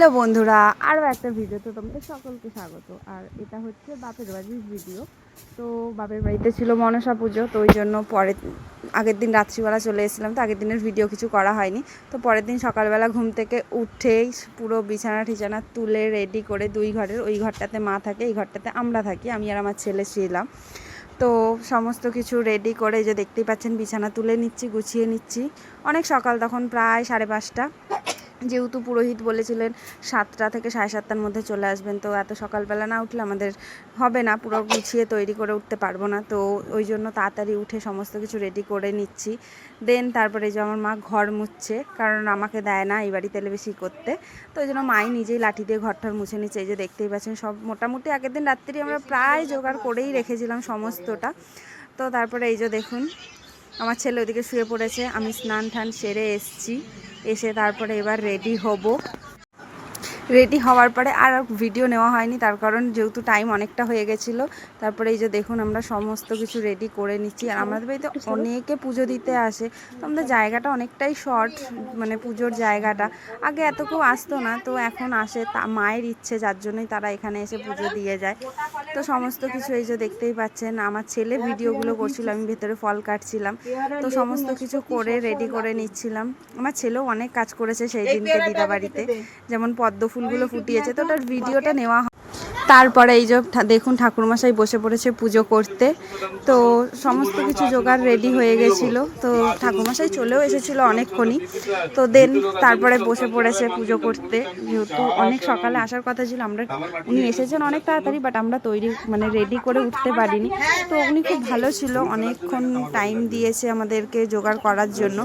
Hello বন্ধুরা আরও একটা ভিডিও তো তোমাদের সকলকে স্বাগত। আর এটা হচ্ছে বাপের বাড়ির ভিডিও তো বাপের বাড়িতে ছিল মনসা পুজো, তো ওই জন্য পরের আগের দিন রাত্রিবেলা চলে এসেছিলাম, তো আগের দিনের ভিডিও কিছু করা হয়নি। তো পরের দিন সকালবেলা ঘুম থেকে উঠেই পুরো বিছানা ঠিছানা তুলে রেডি করে দুই ঘরের, ওই ঘরটাতে মা থাকে, এই ঘরটাতে আমরা থাকি, আমি আর আমার ছেলে ছিলাম। তো সমস্ত কিছু রেডি করে যে দেখতেই পাচ্ছেন, বিছানা তুলে নিচ্ছি, গুছিয়ে নিচ্ছি। অনেক সকাল তখন, প্রায় সাড়ে পাঁচটা। যেহেতু পুরোহিত বলেছিলেন সাতটা থেকে সাড়ে সাতটার মধ্যে চলে আসবেন তো এত সকালবেলা না উঠলে আমাদের হবে না পুরো গুছিয়ে তৈরি করে উঠতে পারব না তো ওই জন্য তাড়াতাড়ি উঠে সমস্ত কিছু রেডি করে নিচ্ছি। দেন তারপরে এই যে আমার মা ঘর মুছছে কারণ আমাকে দেয় না এই বাড়িতে বেশি করতে তো ওই জন্য মাই নিজেই লাঠি দিয়ে ঘরটার মুছে নিচ্ছে এই যে দেখতেই পাচ্ছেন সব মোটামুটি আগের দিন রাত্রি আমরা প্রায় জোগাড় করেই রেখেছিলাম সমস্তটা তো তারপরে এই যে দেখুন আমার ছেলে ওদিকে শুয়ে পড়েছে, আমি স্নান টান সেরে এসছি, এসে তারপরে এবার রেডি হব। রেডি হওয়ার পরে আর ভিডিও নেওয়া হয়নি। তার কারণ যেহেতু টাইম অনেকটা হয়ে গেছিল, তারপরে এই যে দেখুন আমরা সমস্ত কিছু রেডি করে নিচ্ছি। আর আমাদের বাড়িতে অনেকে পুজো দিতে আসে, তো আমাদের জায়গাটা অনেকটাই শর্ট মানে পুজোর জায়গাটা। আগে এত কেউ আসতো না, তো এখন আসে তা মায়ের ইচ্ছে, যার জন্যই তারা এখানে এসে পুজো দিয়ে যায়। তো সমস্ত কিছু এই যে দেখতেই পাচ্ছেন, আমার ছেলে ভিডিওগুলো করছিল, আমি ভেতরে ফল কাটছিলাম। তো সমস্ত কিছু করে রেডি করে নিচ্ছিলাম। আমার ছেলেও অনেক কাজ করেছে সেই দিনকে দিদা বাড়িতে যেমন পদ্ম ফুলগুলো ফুটিয়েছে। তো ওটার ভিডিওটা নেওয়া তারপরে এই যে দেখুন ঠাকুরমশাই বসে পড়েছে পুজো করতে। তো সমস্ত কিছু জোগাড় রেডি হয়ে গেছিল। তো ঠাকুরমশাই চলেও এসেছিল অনেকক্ষণই। তো দেন তারপরে বসে পড়েছে পুজো করতে। যেহেতু অনেক সকালে আসার কথা ছিল আমরা উনি এসেছেন অনেক তাড়াতাড়ি বাট আমরা তৈরি মানে রেডি করে উঠতে পারিনি। তো উনি খুব ভালো ছিল অনেকক্ষণ টাইম দিয়েছে আমাদেরকে জোগাড় করার জন্য।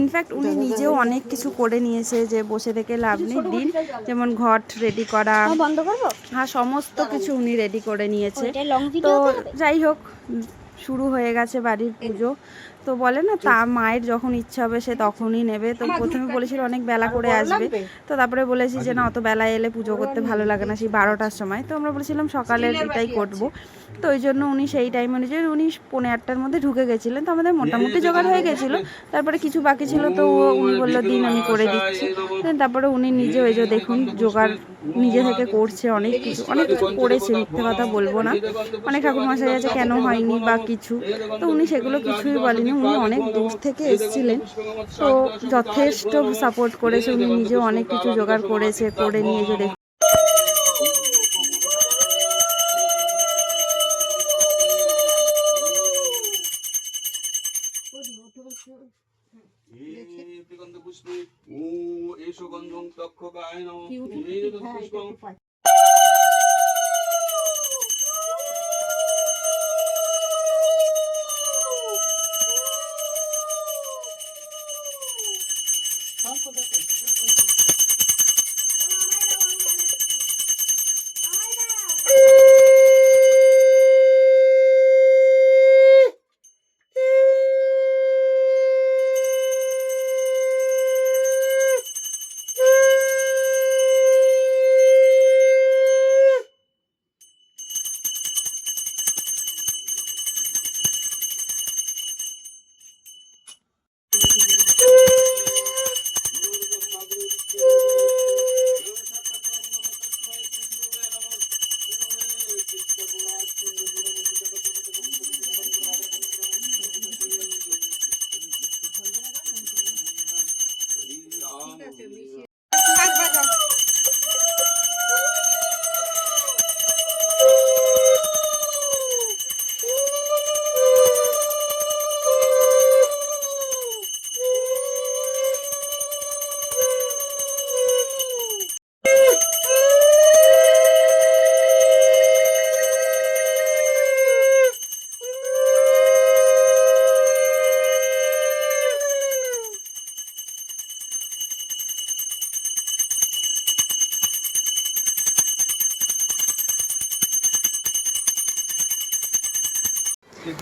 ইনফ্যাক্ট উনি নিজেও অনেক কিছু করে নিয়েছে যে বসে থেকে লাভ নেই। দিন যেমন ঘট রেডি করা। বন্ধ করব? হ্যাঁ সমস্ত কিছু উনি রেডি করে নিয়েছে। তো যাই হোক শুরু হয়ে গেছে বাড়ির পুজো। তো বলে না তা মায়ের যখন ইচ্ছা হবে সে তখনই নেবে। তো প্রথমে বলেছিল অনেক বেলা করে আসবে। তো তারপরে বলেছি যে না অত বেলায় এলে পুজো করতে ভালো লাগে না সেই বারোটার সময়। তো আমরা বলেছিলাম সকালের এটাই করব। তো ওই জন্য উনি সেই টাইম অনুযায়ী উনি পৌনে আটটার মধ্যে ঢুকে গেছিলেন। তো আমাদের মোটামুটি জোগাড় হয়ে গেছিল। তারপরে কিছু বাকি ছিল তো ও- উনি বলল দিন আমি করে দিচ্ছি। তারপরে উনি নিজে ওই যে দেখুন জোগাড় নিজে থেকে করছে অনেক কিছু। অনেক কিছু করেছে, মিথ্যে কথা বলব না। অনেক ঠাকুর মশাই আছে, কেন হয়নি বা কিছু? তো উনি সেগুলো কিছুই বলেনি। উনি অনেক দূর থেকে এসেছিলেন। তো যথেষ্ট সাপোর্ট করেছে। উনি নিজেও অনেক কিছু জোগাড় করেছে, করে নিয়ে যে এসো তক্ষ তক্ষকায়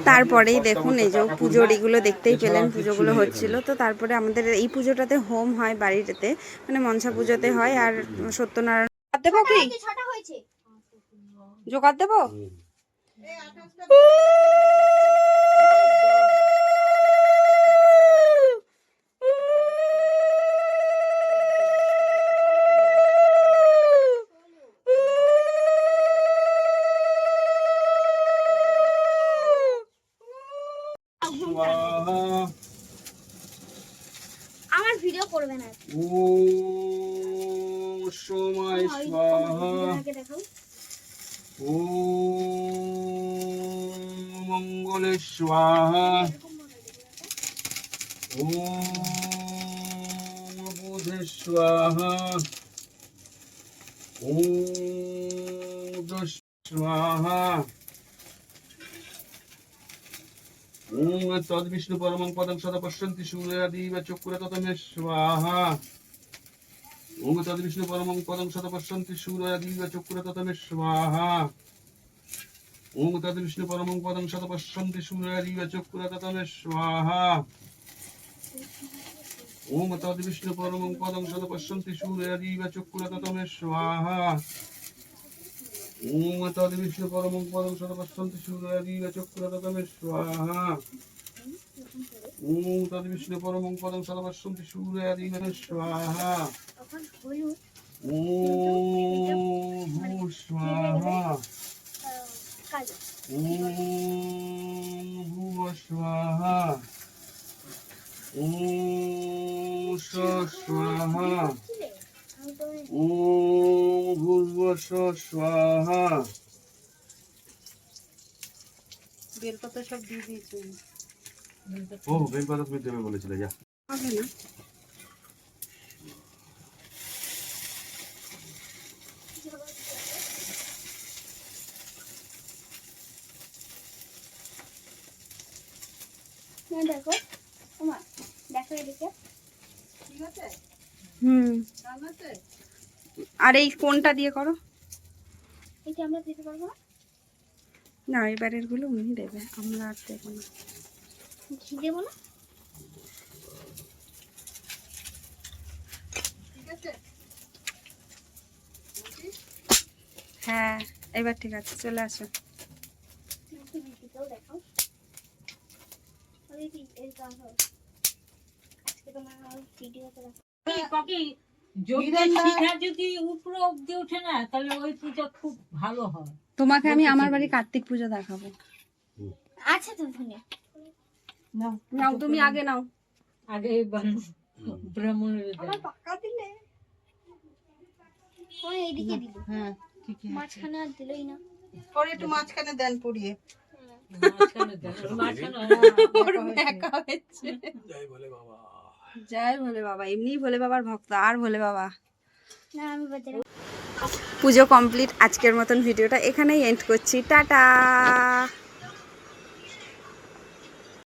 তারপরেই দেখুন এই যে পুজোর এগুলো দেখতেই পেলেন পুজোগুলো হচ্ছিল। তো তারপরে আমাদের এই পুজোটাতে হোম হয় বাড়িটাতে মানে মনসা পুজোতে হয় আর সত্যনারায়ণ দেবো কি? জোগাড় দেবো স্বাহা আমার ভিডিও করবে না। ওম সোমায় স্বাহা। আগে দেখাও। ওম মঙ্গলে স্বাহা। বুধে স্বাহা। ওম স্বাহা ওম তদ্বিষ্ণু পরমং পদং সদা পশ্যন্তি সূর্যাদিব চক্ষুরে ততমে স্বাহা ওম তদ্বিষ্ণু পরমং পদং সদা পশ্যন্তি সূর্যাদিব চক্ষুরে ততমে স্বাহা ওম তদ্বিষ্ণু পরমং পদং সদা পশ্যন্তি সূর্যাদিব চক্ষুরে ততমে স্বাহা ওম তদ্বিষ্ণু পরমং পদং সদা পশ্যন্তি সূর্যাদিব চক্ষুরে ততমে স্বাহা ওম তদ্বিষ্ণু পরমং পদং সদা পশ্যন্তি সূর্যাদিব চক্ষুরে ততমে স্বাহা ওম তদ্বিষ্ণু পরমং পদং সদা পশ্যন্তি সূর্যাদিব স্বাহা ওম স্বাহা ওম ভুব স্বাহা ওম স্বাহা বুঝলে? আমি তো ওম ভূর্ভ স স্বাহা বেলপাতা সব দিয়ে দিয়েছি। ও বেলপাতা তুমি দেবে বলেছিলে যা। হবে না। না দেখো। তোমার দেখো এদিকে। ঠিক আছে? হুম। ডাল আছে আর এই কোনটা দিয়ে করো এটা আমরা দিতে পারব না না এবারেরগুলো উনি দেবে আমরা আর দেবো না ঘি দেবো না হ্যাঁ এবার ঠিক আছে চলে আসো দেখো আজকে তোমার ভিডিওতে দেখো কাকি যোগের শিখা যদি উপরে অব্দি ওঠে না তাহলে ওই পূজা খুব ভালো হয়। তোমাকে আমি আমার বাড়ি কার্তিক পুজো দেখাবো। আছে তো ফোনে নাও। তুমি আগে নাও। আগে ব্রাহ্মণের আমার পাকা দিলে। ওই এইদিকে দিল। হ্যাঁ ঠিক মাঝখানে আর দিলই না। পরে একটু মাঝখানে দেন পড়িয়ে। মাঝখানে। ওর মাঝখানে হচ্ছে জয় ভোলে বাবা এমনি ভোলে বাবার ভক্ত আর ভোলে বাবা। পুজো কমপ্লিট আজকের মতন ভিডিওটা এখানেই এন্ড করছি। টাটা!